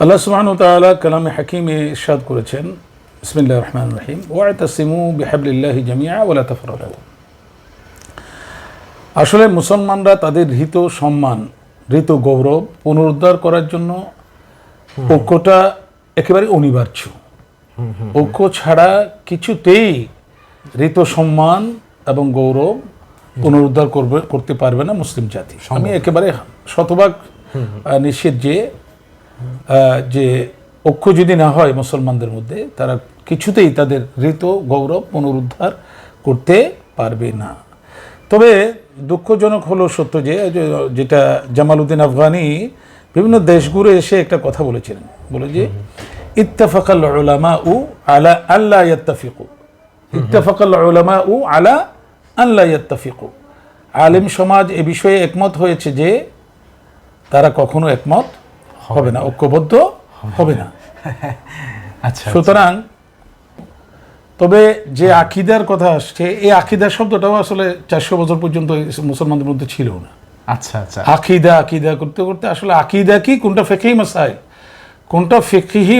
আল্লাহ সুবহান তাআলা কালামে হাকিমে ইরশাদ করেছেন বিসমিল্লাহির রহমানির রহিম ওয়াতাসিমু বিহাবলিল্লাহি জামিআ ওয়ালা তাফাররাকু আসলে মুসলমানরা তাদের হৃত সম্মান হৃত গৌরব পুনরুদ্ধার করার জন্য ঐক্যটা একেবারে অনিবার্য। ঐক্য ছাড়া কিছুতেই হৃত সম্মান এবং গৌরব পুনরুদ্ধার করবে করতে পারবে না মুসলিম জাতি। আমি একেবারে শতভাগ নিশ্চিত যে যে ঐক্য যদি না হয় মুসলমানদের মধ্যে, তারা কিছুতেই তাদের ঋত, গৌরব, পুনরুদ্ধার করতে পারবে না। তবে দুঃখজনক হলো সত্য যে যেটা জামালউদ্দিন আফগানি বিভিন্ন দেশ ঘুরে এসে একটা কথা বলেছিলেন। বলে যে, ইত্তাফাকাল উলামা উ আলা আল্লাহ ইয়াত্তাফিকু। ইত্তাফাকাল উলামা উ আলা আল্লাহ ইয়াত্তাফিকু। আলেম সমাজ এ বিষয়ে একমত হয়েছে যে, তারা কখনো একমত হবে না ঐক্যবদ্ধ হবে না। আচ্ছা সুতরাং তবে যে আকিদার কথা আসছে এই আকিদার শব্দটাও আসলে চারশো বছর পর্যন্ত মুসলমানদের মধ্যে ছিল না। আচ্ছা আচ্ছা। আকিদা আকিদা করতে করতে আসলে আকিদা কি কোনটা ফেকেই মাসাইল কোনটা ফেকিহি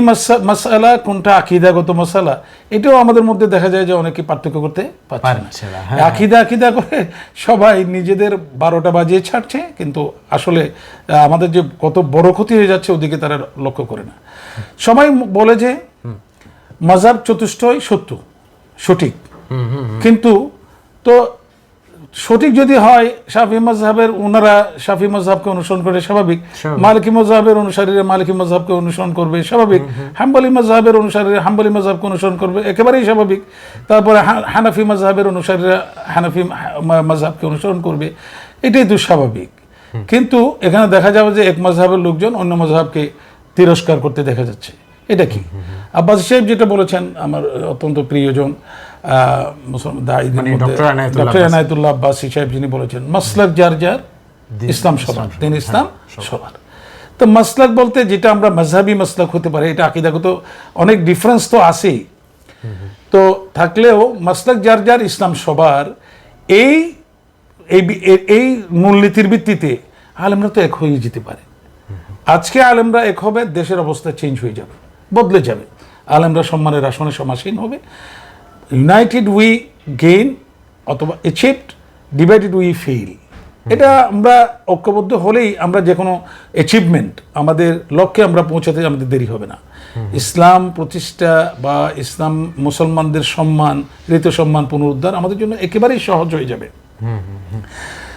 মশালা কোনটা আকিদাগত মশালা এটাও আমাদের মধ্যে দেখা যায় যে অনেকে পার্থক্য করতে পারছে হ্যাঁ, আকিদা আকিদা করে সবাই নিজেদের বারোটা বাজিয়ে ছাড়ছে কিন্তু আসলে আমাদের যে কত বড় ক্ষতি হয়ে যাচ্ছে ওদিকে তারা লক্ষ্য করে না। সবাই বলে যে মাজাব চতুষ্টয় সত্য সঠিক। কিন্তু তো সঠিক যদি হয় শাফি মজাহের ওনারা শাফি মজাহবকে অনুসরণ করে স্বাভাবিক। মালিকি মজাহের অনুসারীরা মালিকি মজাহবকে অনুসরণ করবে স্বাভাবিক। হাম্বলি মজাহের অনুসারীরা হাম্বলি মজাহবকে অনুসরণ করবে একেবারেই স্বাভাবিক। তারপরে হানাফি মজাহের অনুসারীরা হানাফি মজাহবকে অনুসরণ করবে এটাই তো স্বাভাবিক। কিন্তু এখানে দেখা যাবে যে এক মজাহের লোকজন অন্য মজাহবকে তিরস্কার করতে দেখা যাচ্ছে। এটা কি? আব্বাস সাহেব যেটা বলেছেন আমার অত্যন্ত প্রিয়জন মানে ডক্টর আব্বাসী সাহেব যিনি বলেছেন মাসলাক যার যার ইসলাম সবার দিন ইসলাম সবার। তো মাসলাক বলতে যেটা আমরা মাঝহাবি মাসলাক হতে পারে এটা আকিদাগত অনেক ডিফারেন্স তো আছেই। তো থাকলেও মাসলাক যার যার ইসলাম সবার এই এই মূলনীতির ভিত্তিতে আলেমরা তো এক হয়ে যেতে পারে। আজকে আলেমরা এক হবে দেশের অবস্থা চেঞ্জ হয়ে যাবে বদলে যাবে। আলেমরা সম্মানের আসনে সমাসীন হবে। ইউনাইটেড উই গেইন অথবা অ্যাচিভড ডিভাইডেড উই ফেইল এটা আমরা ঐক্যবদ্ধ হলেই আমরা যে কোনো অ্যাচিভমেন্ট আমাদের লক্ষ্যে আমরা পৌঁছাতে আমাদের দেরি হবে না। ইসলাম প্রতিষ্ঠা বা ইসলাম মুসলমানদের সম্মান, ঋত সম্মান পুনরুদ্ধার আমাদের জন্য একেবারেই সহজ হয়ে যাবে।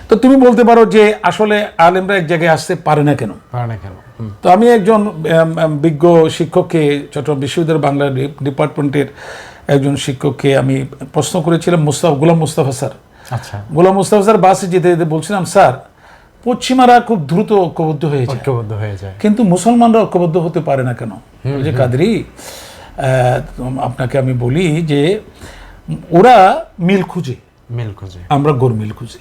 তো তুমি বলতে পারো যে আসলে আলেমরা এক জায়গায় আসতে পারে না কেন? পারে না কেন? তো আমি একজন বিজ্ঞ শিক্ষককে চট্টগ্রাম বিশ্ববিদ্যালয় বাংলা ডিপার্টমেন্টের একজন শিক্ষককে আমি প্রশ্ন করেছিলাম মুস্তাফ গোলাম মুস্তাফা স্যার। আচ্ছা। গোলাম মুস্তাফা স্যার বাসে যেতে যেতে বলছিলাম স্যার পশ্চিমারা খুব দ্রুত ঐক্যবদ্ধ হয়ে যায়। ঐক্যবদ্ধ হয়ে যায়। কিন্তু মুসলমানরা ঐক্যবদ্ধ হতে পারে না কেন? যে কাদরি আপনাকে আমি বলি যে ওরা মিল খুঁজে। মিল খুঁজে। আমরা গোরমিল খুঁজি।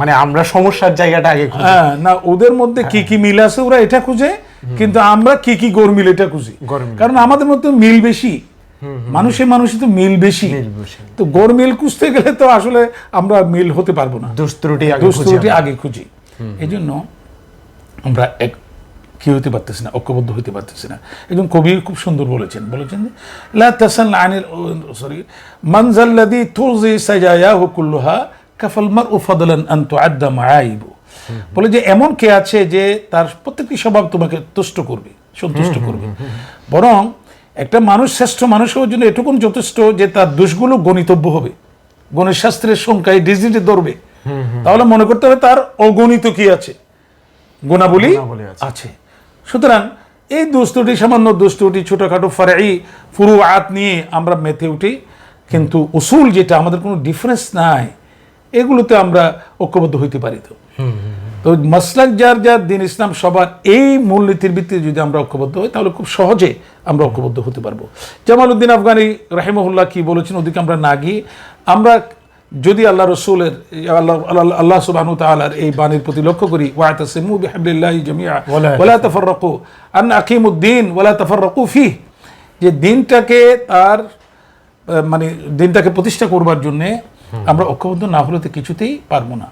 মানে আমরা সমস্যার জায়গাটা আগে খুঁজি। হ্যাঁ না ওদের মধ্যে কি কি মিল আছে ওরা এটা খুঁজে কিন্তু আমরা কি কি গরমিল এটা খুঁজি। কারণ আমাদের মধ্যে মিল বেশি। মানুষের মানুষের তো মিল বেশি। তো গরমিল খুঁজতে গেলে তো আসলে আমরা মিল হতে পারব না। দোষ ত্রুটি আগে খুঁজি দুষ্ত্রুটি আমরা। আগে খুঁজি। এই জন্য আমরা এক কি হতে পারতেছি না ঐক্যবদ্ধ হতে পারতেছি না। একজন কবি খুব সুন্দর বলেছেন বলেছেন লা তাসাল আনিল সরি মানজাল্লাদি তুজি সাজায়াহু কুল্লুহা কাফাল মারউ ফাদলান আন তুআদ্দা মাআইবু। বলে যে এমন কে আছে যে তার প্রত্যেকটি স্বভাব তোমাকে তুষ্ট করবে সন্তুষ্ট করবে। বরং একটা মানুষ শ্রেষ্ঠ মানুষ হওয়ার জন্য এটুকুন যথেষ্ট যে তার দোষগুলো গণিতব্য হবে। গণিত শাস্ত্রের সংখ্যায় ডিজিটে ধরবে। তাহলে মনে করতে হবে তার অগণিত কি আছে? গুণাবলী আছে। সুতরাং এই দুস্তুটি সামান্য দুস্তুটি ছোটখাটো ফারাই ফুরু আত নিয়ে আমরা মেতে উঠি। কিন্তু উসুল যেটা আমাদের কোনো ডিফারেন্স নাই। এগুলোতে আমরা ঐক্যবদ্ধ হইতে পারি তো। তো মাসলাক যার যার দিন ইসলাম সবার এই মূলনীতির ভিত্তিতে যদি আমরা ঐক্যবদ্ধ হই তাহলে খুব সহজে আমরা ঐক্যবদ্ধ হতে পারব। জামাল উদ্দিন আফগানি রাহিমহুল্লাহ কি বলেছেন ওদিকে আমরা না গিয়ে আমরা যদি আল্লাহ রসুলের আল্লাহ আল্লাহ- সুবাহ তালার এই বাণীর প্রতি লক্ষ্য করি ওয়াতাসিমু বিহাবলিল্লাহি জামিয়া ওয়ালা তাফাররাকু আন আকিমুদ্দিন ওয়ালা তাফাররাকু ফি যে দিনটাকে তার মানে দিনটাকে প্রতিষ্ঠা করবার জন্যে আমরা ঐক্যবদ্ধ না হলে তো কিছুতেই পারব না।